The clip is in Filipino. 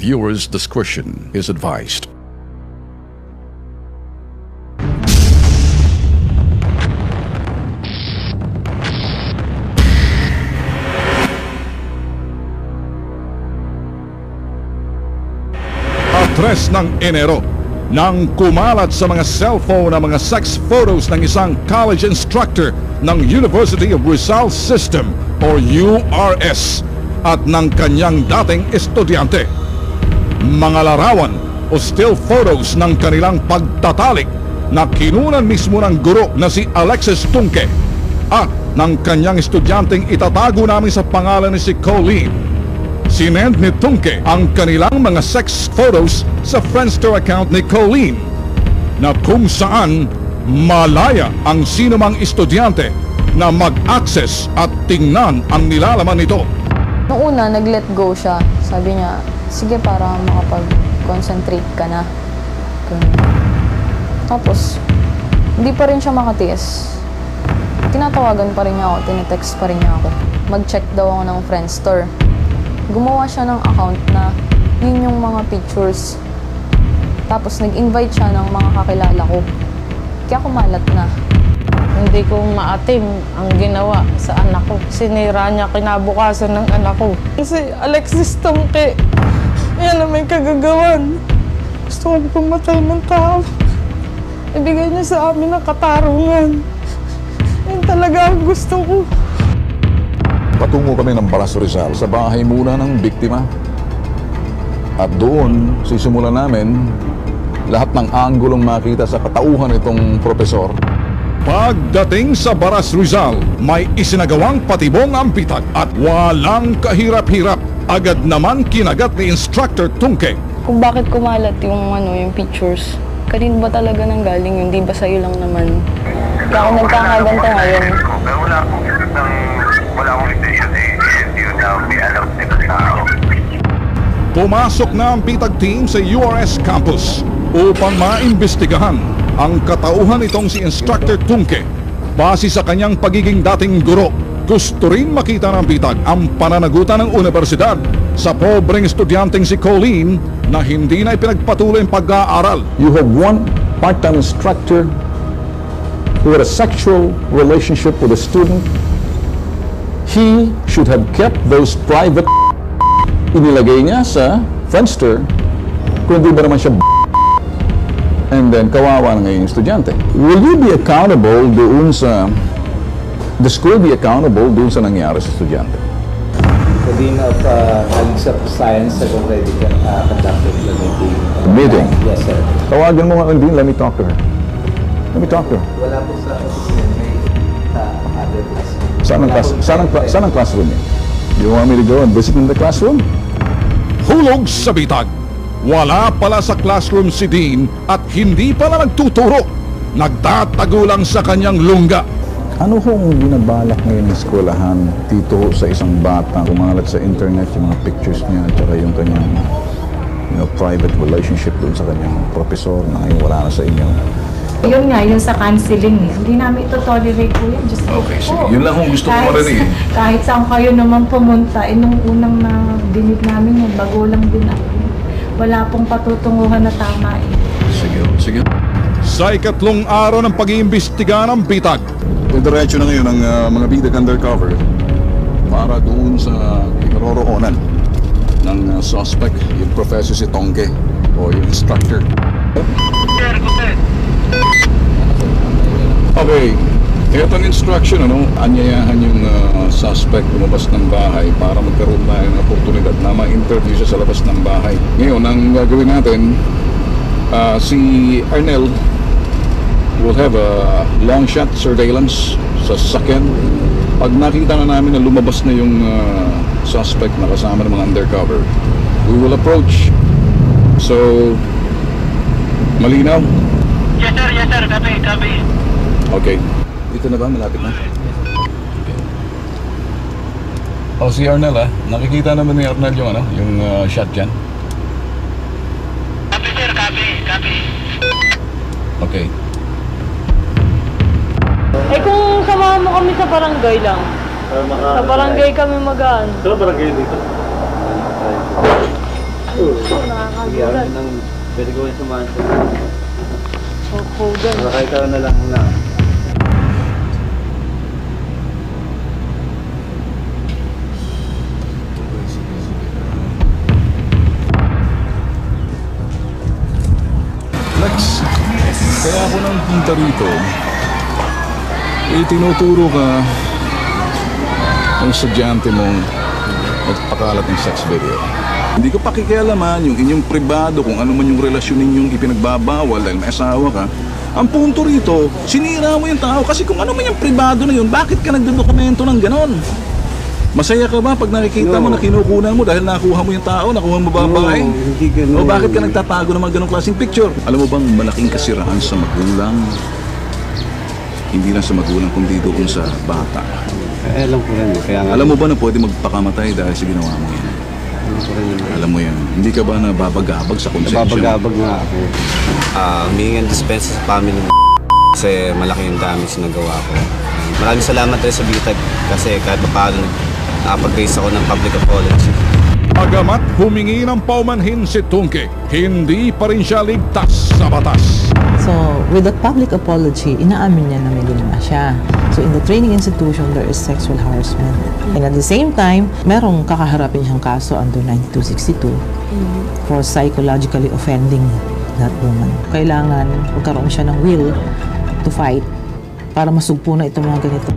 Viewers' discretion is advised. Atres ng Enero nang kumalat sa mga cellphone ang mga sex photos ng isang college instructor ng University of Rizal System or URS at ng kanyang dating estudyante. Mga larawan o still photos ng kanilang pagtatalik na kinunan mismo ng guro na si Alexis Tunke at ng kanyang estudyanteng itatago namin sa pangalan ni si Colleen Sinend ni Tunke ang kanilang mga sex photos sa Friendster account ni Colleen na kung saan malaya ang sinumang estudyante na mag-access at tingnan ang nilalaman nito. Noong una, nag-let go siya. Sabi niya, sige para makapag-concentrate ka na. Tapos, hindi pa rin siya makatiis. Tinatawagan pa rin niya ako, tinetext pa rin niya ako. Mag-check daw ako ng friend store. Gumawa siya ng account na yun yung mga pictures. Tapos nag-invite siya ng mga kakilala ko. Kaya kumalat na. Hindi ko maatim ang ginawa sa anak ko. Sinira niya kinabukasan ng anak ko. Kasi Alexis Tongke, yan ang may kagagawan. Gusto kong pumatay ng tao. Ibigay niya sa amin ang katarungan. Yan talaga ang gusto ko. Patungo kami ng Baras Rizal sa bahay muna ng biktima. At doon, sisimulan namin lahat ng anggulong makita sa katauhan itong propesor. Pagdating sa Baras Rizal, may isinagawang patibong ang pitag at walang kahirap-hirap. Agad naman kinagat ni Instructor Tungke. Kung bakit kumalat yung ano, yung pictures. Kanino ba talaga nang galing yun? Di ba sa'yo lang naman? Kaya ako nagkakaganto ngayon. Pero wala akong ng wala akong intention eh. Yun na may alam nila sa tao. Pumasok na ang pitag team sa URS campus upang maimbestigahan ang katauhan itong si Instructor Tungke. Base sa kanyang pagiging dating guro, gusto rin makita ng pitag ang pananagutan ng universidad sa pobreng estudyanteng si Colleen na hindi na ipinagpatuloy ang pag-aaral. You have one part-time instructor who had a sexual relationship with a student. He should have kept those private inilagay niya sa Friendster kung di ba naman siya and then kawawa na ngayon yung estudyante. Will you be accountable doon sa the school be accountable doon sa nangyari sa estudyante? The Dean of uh, Colleges of Science has already uh, conducted the meeting. Meeting? Yes, sir. Tawagan mo nga Undine, let me talk to her. Let me talk to her. Wala po sa may other place. Saan ang, class, saan ang, saan ang classroom niya? You want me to go and visit in the classroom? Hulog sa bitag. Wala pala sa classroom si Dean at hindi pala nagtuturo. Nagtatago lang sa kanyang lungga. Ano hong binabalak ngayon ng eskwelahan dito sa isang bata kumalat sa internet yung mga pictures niya at saka yung kanyang you know, private relationship doon sa kanyang professor na ngayon wala na sa inyo. Yun nga, yun sa counseling eh. Hindi namin ito tolerate po. Diyos ko Okay, po. sige. Yun lang kung gusto ko Kahit- marinig. Kahit saan kayo naman pumunta, eh, nung unang na dinig namin yun, bago lang din ako. Wala pong patutunguhan na tama eh. Sige, sige. Sa ikatlong araw ng pag-iimbestiga ng bitag, diretso na ngayon ang ah, mga bidag undercover para doon sa kinaroroonan ng ah, suspect, yung professor si Tongke o yung instructor. Okay, ito ang instruction, ano, anyayahan yung ah, suspect lumabas ng bahay para magkaroon tayo ng oportunidad na ma-interview siya sa labas ng bahay. Ngayon, ang gagawin natin, ah, si Arnel will have a long shot surveillance sa sasakyan. Pag nakita na namin na lumabas na yung ah, suspect na kasama ng mga undercover, we will approach So, malinaw? Yes sir, yes sir, copy, copy. Okay. Dito na ba? Malapit na? Oh, si Arnel ah. Nakikita naman ni Arnel yung ano, yung uh, shot dyan. Copy sir, copy, copy. Okay. Eh kung samahan mo kami sa barangay lang. Sa barangay kami magaan. Sa barangay dito. Nakakagulat. Pwede ko yung sumahan sa ikaw na lang na. Lex, kaya ako nang punta rito, eh, tinuturo ka ng estudyante mong nagpakalat ng sex video. Hindi ko pakikialaman yung inyong pribado kung ano man yung relasyon ninyong ipinagbabawal dahil may asawa ka. Ang punto rito, sinira mo yung tao kasi kung ano man yung pribado na yun, bakit ka nagdodokumento ng ganon? Masaya ka ba pag nakikita mo No. na kinukunan mo dahil nakuha mo yung tao, nakuha mo babae? No, hindi ganun. O bakit ka nagtatago ng mga ganong klaseng picture? Alam mo bang malaking kasiraan sa magulang? Hindi lang sa magulang kundi doon sa bata. Eh, alam ko rin. eh. Kaya nga. Alam mo ba na pwede magpakamatay dahil sa ginawa mo yan? Alam ko rin. eh. Alam mo yan. Hindi ka ba nababagabag sa konsensya? Nababagabag nga ako. uh, humingi ng dispensa sa family mo kasi malaki yung damage na gawa ko. Maraming salamat rin sa BTAG kasi kahit pa paano nakapag-raise ako ng public apology. Agamat humingi ng paumanhin si Tungke, hindi pa rin siya ligtas sa batas. With that public apology, inaamin niya na may ginawa siya. So, in the training institution, there is sexual harassment. And at the same time, merong kakaharapin siyang kaso under 9262 for psychologically offending that woman. Kailangan magkaroon siya ng will to fight para masugpo na itong mga ganito.